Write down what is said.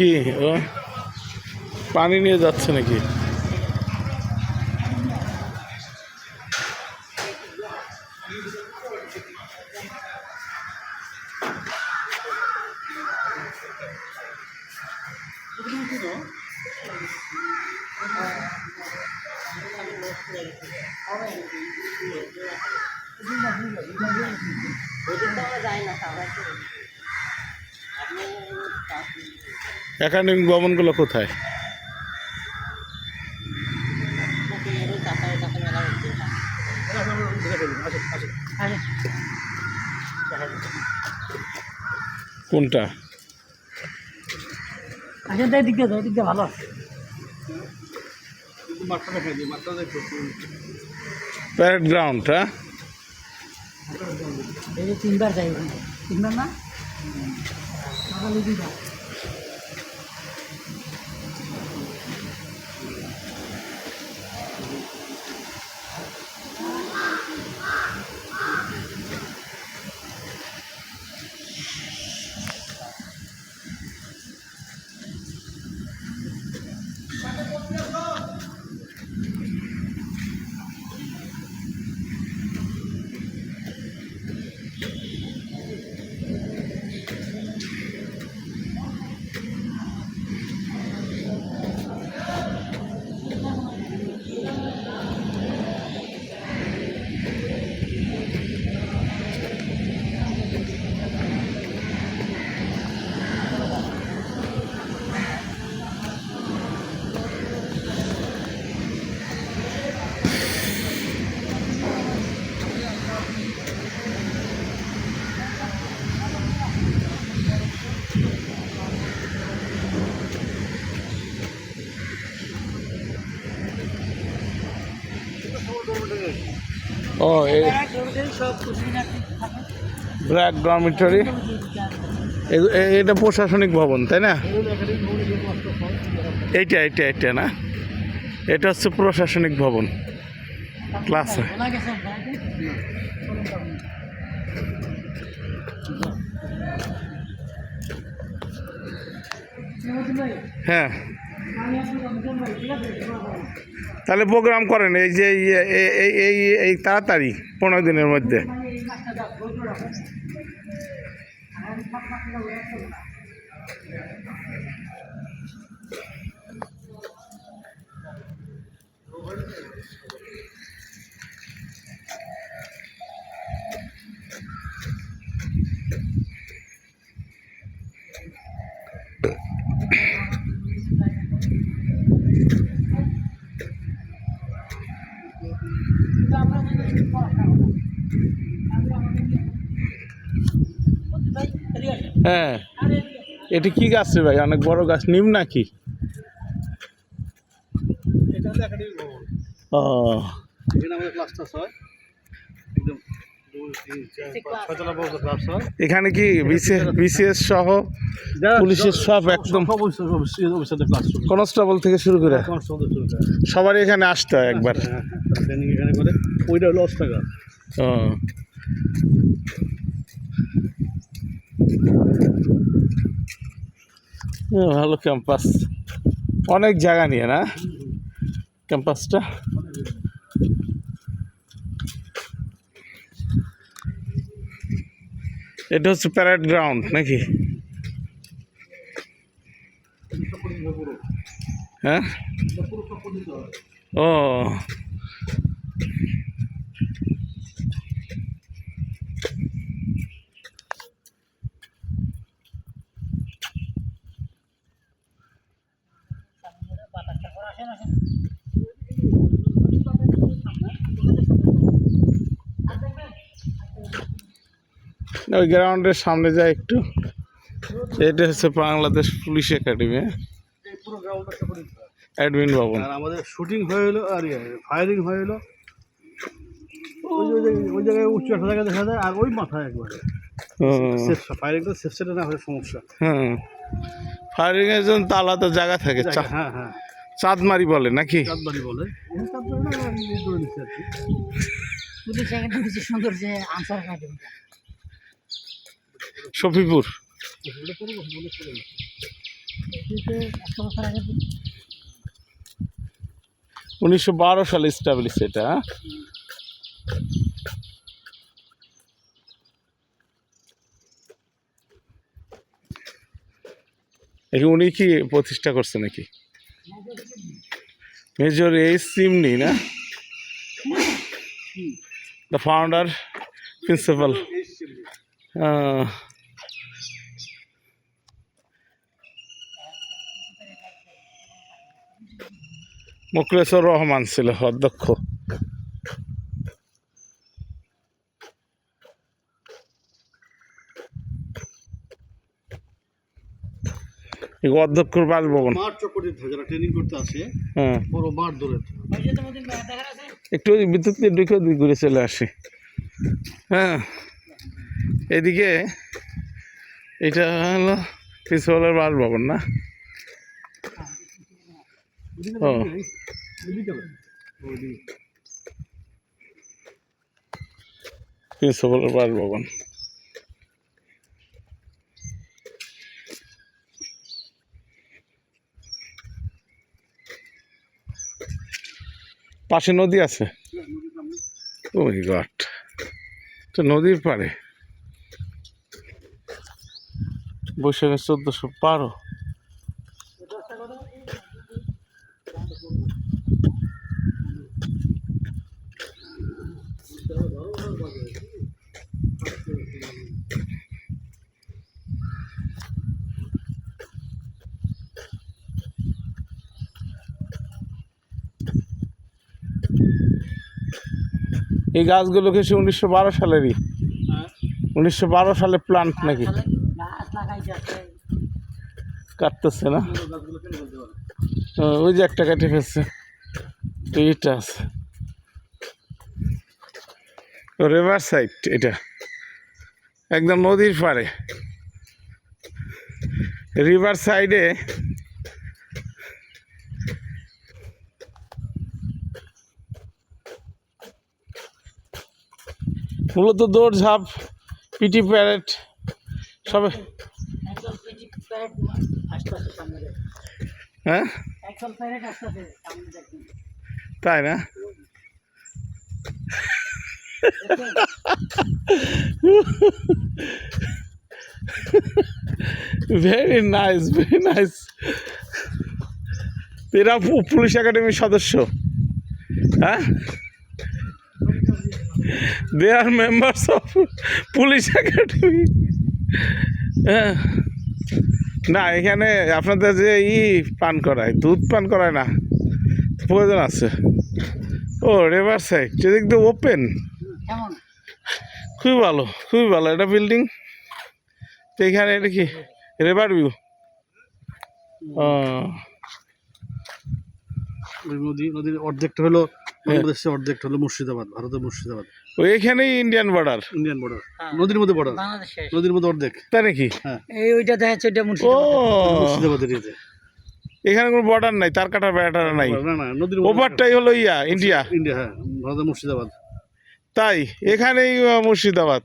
কি পানি নিয়ে যাচ্ছে নাকি? একাডেমিক ভবনগুলো কোথায়? কোনটা? প্যারেড গ্রাউন্ড হ্যাঁ? তিনবার যাই তিনবার না? খুশিনাটি থাকে ডরমিটরি এটা প্রশাসনিক ভবন, তাই না? এইটা এইটা এইটা না? এটা হচ্ছে প্রশাসনিক ভবন ক্লাস হ্যাঁ। তাহলে প্রোগ্রাম করেন এই যে এই- এই- এই তাড়াতাড়ি পনেরো দিনের মধ্যে। হ্যাঁ। এটি কি গাছ রে ভাই? অনেক বড় গাছ। নিম নাকি? ও। এখানে আমাদের ক্লাস হয় এখানে কি বিসিএস সহ পুলিশের সব একদম কনস্টেবল থেকে শুরু করে? সবারই এখানে আসতে হয় একবার। ওইটা হলো ভালো ক্যাম্পাস। অনেক জায়গা নিয়ে না? ক্যাম্পাসটা? এটা হচ্ছে প্যারেড গ্রাউন্ড নাকি? হ্যাঁ? ও। ওই গ্রাউন্ডের সামনে যায় একটু। এটা হচ্ছে বাংলাদেশ পুলিশ একাডেমি এই পুরো গ্রাউন্ডটা সেপারেট অ্যাডমিন ভবন। আর আমাদের শুটিং হয়ে হলো আর ফায়ারিং হয়ে হলো ওই জায়গায়- ওই জায়গায় উচ্চ একটা জায়গায় দেখা যায় আর ওই মাথায় একবারে। ফায়ারিংটা সেফ সেটে না হলে সমস্যা। হ্যাঁ। ফায়ারিং এর জন্য তো আলাদা জায়গা থাকে চা- হ্যাঁ হ্যাঁ। চাঁদমারি বলে নাকি? বলে। আগে উনিশশো বারো সালে স্টাবলিশ এটা? উনি কি প্রতিষ্ঠা করছে নাকি? মেজর এইচ সিমনি না? The founder principal Mukhlesur Rahman ছিল অধ্যক্ষ। অধ্যক্ষর বাসভবন। ট্রেনিং করতে আসে হ্যাঁ। একটু বিদ্যুৎ ঢুকে ঘুরে চলে আসি। হ্যাঁ। এদিকে এটা হলো প্রিন্সিপালের বাসভবন না? প্রিন্সিপালের বাসভবন পাশে নদী আছে? ও মাই তো নদীর পাড়ে। বৈশাখে চোদ্দশো বারো এই গাছগুলো কিছু উনিশশো বারো সালেরই? উনিশশো বারো সালে প্লান্ট নাকি? লাগাইছে আছে কাটতেছে না? হ্যাঁ, ওই যে একটা কেটে ফেলছে। এইটা আছে। রিভার সাইড এটা। একদম নদীর পাড়ে। রিভার সাইডে মূলত দৌড় ঝাঁপ পিটি প্যারেড সবে হ্যাঁ? তাই না? ভেরি নাইস ভেরি নাইস এরা পুলিশ একাডেমির সদস্য। হ্যাঁ? They are members of police academy হ্যাঁ। না এখানে আপনাদের যে ই পান করায় দুধ পান করায় না প্রয়োজন আছে। ও রেভার সাইড যেদিক দিয়ে ওপেন। খুবই ভালো খুবই ভালো। এটা বিল্ডিং। তো এখানে এটা কি? River view. ও। নদী নদীর অর্ধেকটা হলো বাংলাদেশের অর্ধেকটা হলো মুর্শিদাবাদ ভারতের মুর্শিদাবাদ। এখানেই ইন্ডিয়ান বর্ডার ইন্ডিয়ান বর্ডার হ্যাঁ। নদীর মধ্যে বর্ডার নদীর মধ্যে অর্ধেক। তাই নাকি? এই ওইটা দেখা যাচ্ছে ওইটা মুর্শিদাবাদের এখানে কোনো বর্ডার নাই তার কাটার বেড়াটার নাই। হলো ইয়া ইন্ডিয়া ইন্ডিয়া হ্যাঁ মুর্শিদাবাদ। তাই এখানেই মুর্শিদাবাদ।